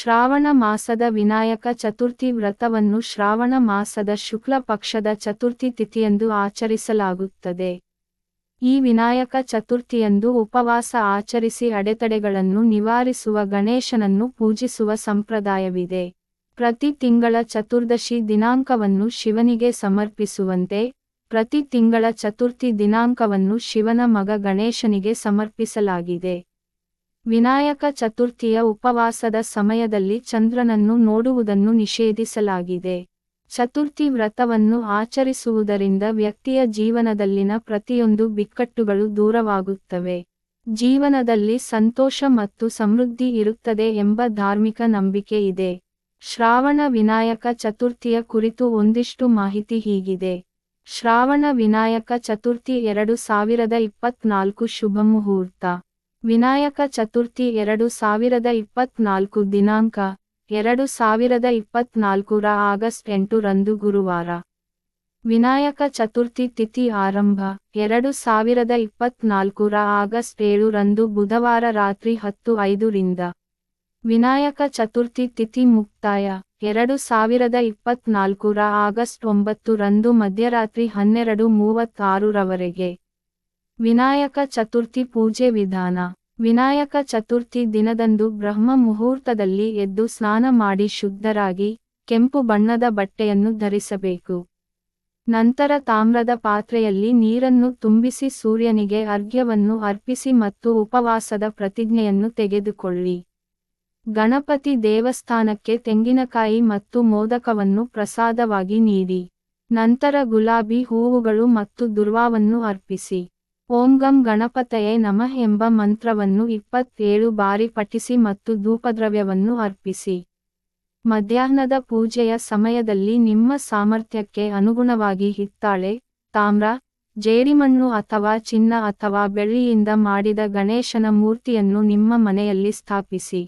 ಶ್ರಾವಣ ಮಾಸದ ವಿನಾಯಕ ಚತುರ್ಥಿ ವ್ರತವನ್ನು ಶ್ರಾವಣ ಮಾಸದ ಶುಕ್ಲ ಪಕ್ಷದ ಚತುರ್ಥಿ ತಿಥಿಯಂದು ಆಚರಿಸಲಾಗುತ್ತದೆ. ಈ ವಿನಾಯಕ ಚತುರ್ಥಿಯಂದು ಉಪವಾಸ ಆಚರಿಸಿ ಅಡೆತಡೆಗಳನ್ನು ನಿವಾರಿಸುವ ಗಣೇಶನನ್ನು ಪೂಜಿಸುವ ಸಂಪ್ರದಾಯವಿದೆ. ಪ್ರತಿ ತಿಂಗಳ ಚತುರ್ದಶಿ ದಿನಾಂಕವನ್ನು ಶಿವನಿಗೆ ಸಮರ್ಪಿಸುವಂತೆ, ಪ್ರತಿ ತಿಂಗಳ ಚತುರ್ಥಿ ದಿನಾಂಕವನ್ನು ಶಿವನ ಮಗ ಗಣೇಶನಿಗೆ ಸಮರ್ಪಿಸಲಾಗಿದೆ. ವಿನಾಯಕ ಚತುರ್ಥಿಯ ಉಪವಾಸದ ಸಮಯದಲ್ಲಿ ಚಂದ್ರನನ್ನು ನೋಡುವುದನ್ನು ನಿಷೇಧಿಸಲಾಗಿದೆ. ಚತುರ್ಥಿ ವ್ರತವನ್ನು ಆಚರಿಸುವುದರಿಂದ ವ್ಯಕ್ತಿಯ ಜೀವನದಲ್ಲಿನ ಪ್ರತಿಯೊಂದು ಬಿಕ್ಕಟ್ಟುಗಳು ದೂರವಾಗುತ್ತವೆ. ಜೀವನದಲ್ಲಿ ಸಂತೋಷ ಮತ್ತು ಸಮೃದ್ಧಿ ಇರುತ್ತದೆ ಎಂಬ ಧಾರ್ಮಿಕ ನಂಬಿಕೆ ಇದೆ. ಶ್ರಾವಣ ವಿನಾಯಕ ಚತುರ್ಥಿಯ ಕುರಿತು ಒಂದಿಷ್ಟು ಮಾಹಿತಿ ಹೀಗಿದೆ. ಶ್ರಾವಣ ವಿನಾಯಕ ಚತುರ್ಥಿ ಎರಡು ಸಾವಿರದ ಇಪ್ಪತ್ನಾಲ್ಕು ಶುಭ ಮುಹೂರ್ತ. ವಿನಾಯಕ ಚತುರ್ಥಿ ಎರಡು ಸಾವಿರದ ಇಪ್ಪತ್ನಾಲ್ಕು ದಿನಾಂಕ, ಎರಡು ಸಾವಿರದ ಇಪ್ಪತ್ನಾಲ್ಕರ ಆಗಸ್ಟ್ ಎಂಟು ರಂದು ಗುರುವಾರ. ವಿನಾಯಕ ಚತುರ್ಥಿ ತಿಥಿ ಆರಂಭ, ಎರಡು ಸಾವಿರದ ಇಪ್ಪತ್ನಾಲ್ಕರ ಆಗಸ್ಟ್ ಏಳು ರಂದು ಬುಧವಾರ ರಾತ್ರಿ ಹತ್ತು ಐದರಿಂದ. ವಿನಾಯಕ ಚತುರ್ಥಿ ತಿಥಿ ಮುಕ್ತಾಯ, ಎರಡು ಸಾವಿರದ ಇಪ್ಪತ್ನಾಲ್ಕರ ಆಗಸ್ಟ್ ಒಂಬತ್ತು ರಂದು ಮಧ್ಯರಾತ್ರಿ ಹನ್ನೆರಡು ಮೂವತ್ತಾರರವರೆಗೆ. ವಿನಾಯಕ ಚತುರ್ಥಿ ಪೂಜೆ ವಿಧಾನ. ವಿನಾಯಕ ಚತುರ್ಥಿ ದಿನದಂದು ಬ್ರಹ್ಮ ಮುಹೂರ್ತದಲ್ಲಿ ಎದ್ದು ಸ್ನಾನ ಮಾಡಿ ಶುದ್ಧರಾಗಿ ಕೆಂಪು ಬಣ್ಣದ ಬಟ್ಟೆಯನ್ನು ಧರಿಸಬೇಕು. ನಂತರ ತಾಮ್ರದ ಪಾತ್ರೆಯಲ್ಲಿ ನೀರನ್ನು ತುಂಬಿಸಿ ಸೂರ್ಯನಿಗೆ ಅರ್ಘ್ಯವನ್ನು ಅರ್ಪಿಸಿ ಮತ್ತು ಉಪವಾಸದ ಪ್ರತಿಜ್ಞೆಯನ್ನು ತೆಗೆದುಕೊಳ್ಳಿ. ಗಣಪತಿ ದೇವಸ್ಥಾನಕ್ಕೆ ತೆಂಗಿನಕಾಯಿ ಮತ್ತು ಮೋದಕವನ್ನು ಪ್ರಸಾದವಾಗಿ ನೀಡಿ. ನಂತರ ಗುಲಾಬಿ ಹೂವುಗಳು ಮತ್ತು ದುರ್ವಾವನ್ನು ಅರ್ಪಿಸಿ. ಓಂ ಗಂ ಗಣಪತಯೇ ನಮಃ ಎಂಬ ಮಂತ್ರವನ್ನು ಇಪ್ಪತ್ತೇಳು ಬಾರಿ ಪಠಿಸಿ ಮತ್ತು ಧೂಪದ್ರವ್ಯವನ್ನು ಅರ್ಪಿಸಿ. ಮಧ್ಯಾಹ್ನದ ಪೂಜೆಯ ಸಮಯದಲ್ಲಿ ನಿಮ್ಮ ಸಾಮರ್ಥ್ಯಕ್ಕೆ ಅನುಗುಣವಾಗಿ ಹಿತ್ತಾಳೆ, ತಾಮ್ರ, ಜೇಡಿಮಣ್ಣು ಅಥವಾ ಚಿನ್ನ ಅಥವಾ ಬೆಳ್ಳಿಯಿಂದ ಮಾಡಿದ ಗಣೇಶನ ಮೂರ್ತಿಯನ್ನು ನಿಮ್ಮ ಮನೆಯಲ್ಲಿ ಸ್ಥಾಪಿಸಿ.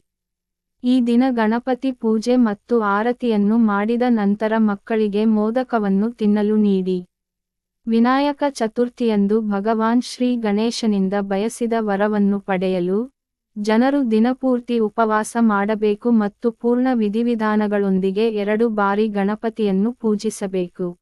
ಈ ದಿನ ಗಣಪತಿ ಪೂಜೆ ಮತ್ತು ಆರತಿಯನ್ನು ಮಾಡಿದ ನಂತರ ಮಕ್ಕಳಿಗೆ ಮೋದಕವನ್ನು ತಿನ್ನಲು ನೀಡಿ. ವಿನಾಯಕ ಚತುರ್ಥಿಯಂದು ಭಗವಾನ್ ಶ್ರೀ ಗಣೇಶನಿಂದ ಬಯಸಿದ ವರವನ್ನು ಪಡೆಯಲು ಜನರು ದಿನಪೂರ್ತಿ ಉಪವಾಸ ಮಾಡಬೇಕು ಮತ್ತು ಪೂರ್ಣ ವಿಧಿವಿಧಾನಗಳೊಂದಿಗೆ ಎರಡು ಬಾರಿ ಗಣಪತಿಯನ್ನು ಪೂಜಿಸಬೇಕು.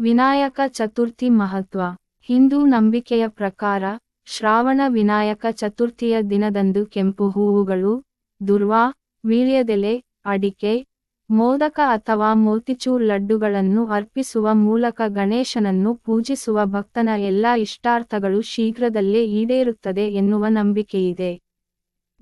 ವಿನಾಯಕ ಚತುರ್ಥಿ ಮಹತ್ವ. ಹಿಂದೂ ನಂಬಿಕೆಯ ಪ್ರಕಾರ, ಶ್ರಾವಣ ವಿನಾಯಕ ಚತುರ್ಥಿಯ ದಿನದಂದು ಕೆಂಪು ಹೂವುಗಳು, ದುರ್ವಾ, ವೀಳ್ಯದೆಲೆ, ಅಡಿಕೆ ಮೋದಕ ಅಥವಾ ಮೋತಿಚೂರ್ ಲಡ್ಡುಗಳನ್ನು ಅರ್ಪಿಸುವ ಮೂಲಕ ಗಣೇಶನನ್ನು ಪೂಜಿಸುವ ಭಕ್ತನ ಎಲ್ಲಾ ಇಷ್ಟಾರ್ಥಗಳು ಶೀಘ್ರದಲ್ಲೇ ಈಡೇರುತ್ತದೆ ಎನ್ನುವ ನಂಬಿಕೆಯಿದೆ.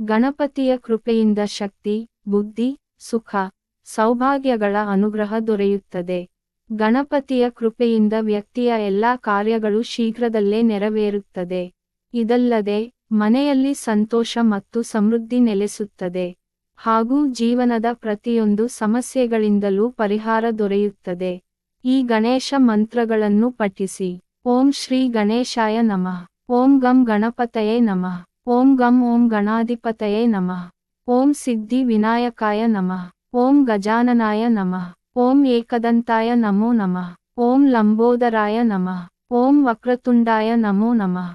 ಗಣಪತಿಯ ಕೃಪೆಯಿಂದ ಶಕ್ತಿ, ಬುದ್ಧಿ, ಸುಖ, ಸೌಭಾಗ್ಯಗಳ ಅನುಗ್ರಹ ದೊರೆಯುತ್ತದೆ. ಗಣಪತಿಯ ಕೃಪೆಯಿಂದ ವ್ಯಕ್ತಿಯ ಎಲ್ಲಾ ಕಾರ್ಯಗಳು ಶೀಘ್ರದಲ್ಲೇ ನೆರವೇರುತ್ತದೆ. ಇದಲ್ಲದೆ, ಮನೆಯಲ್ಲಿ ಸಂತೋಷ ಮತ್ತು ಸಮೃದ್ಧಿ ನೆಲೆಸುತ್ತದೆ. ಹಾಗೂ ಜೀವನದ ಪ್ರತಿಯೊಂದು ಸಮಸ್ಯೆಗಳಿಂದಲೂ ಪರಿಹಾರ ದೊರೆಯುತ್ತದೆ. ಈ ಗಣೇಶ ಮಂತ್ರಗಳನ್ನು ಪಠಿಸಿ. ಓಂ ಶ್ರೀ ಗಣೇಶಾಯ ನಮಃ. ಓಂ ಗಂ ಗಣಪತಯೇ ನಮಃ. ಓಂ ಗಂ ಓಂ ಗಣಾಧಿಪತಯೇ ನಮಃ. ಓಂ ಸಿದ್ಧಿ ವಿನಾಯಕಾಯ ನಮಃ. ಓಂ ಗಜಾನನಾಯ ನಮಃ. ಓಂ ಏಕದಂತಾಯ ನಮೋ ನಮಃ. ಓಂ ಲಂಬೋದರಾಯ ನಮಃ. ಓಂ ವಕ್ರತುಂಡಾಯ ನಮೋ ನಮಃ.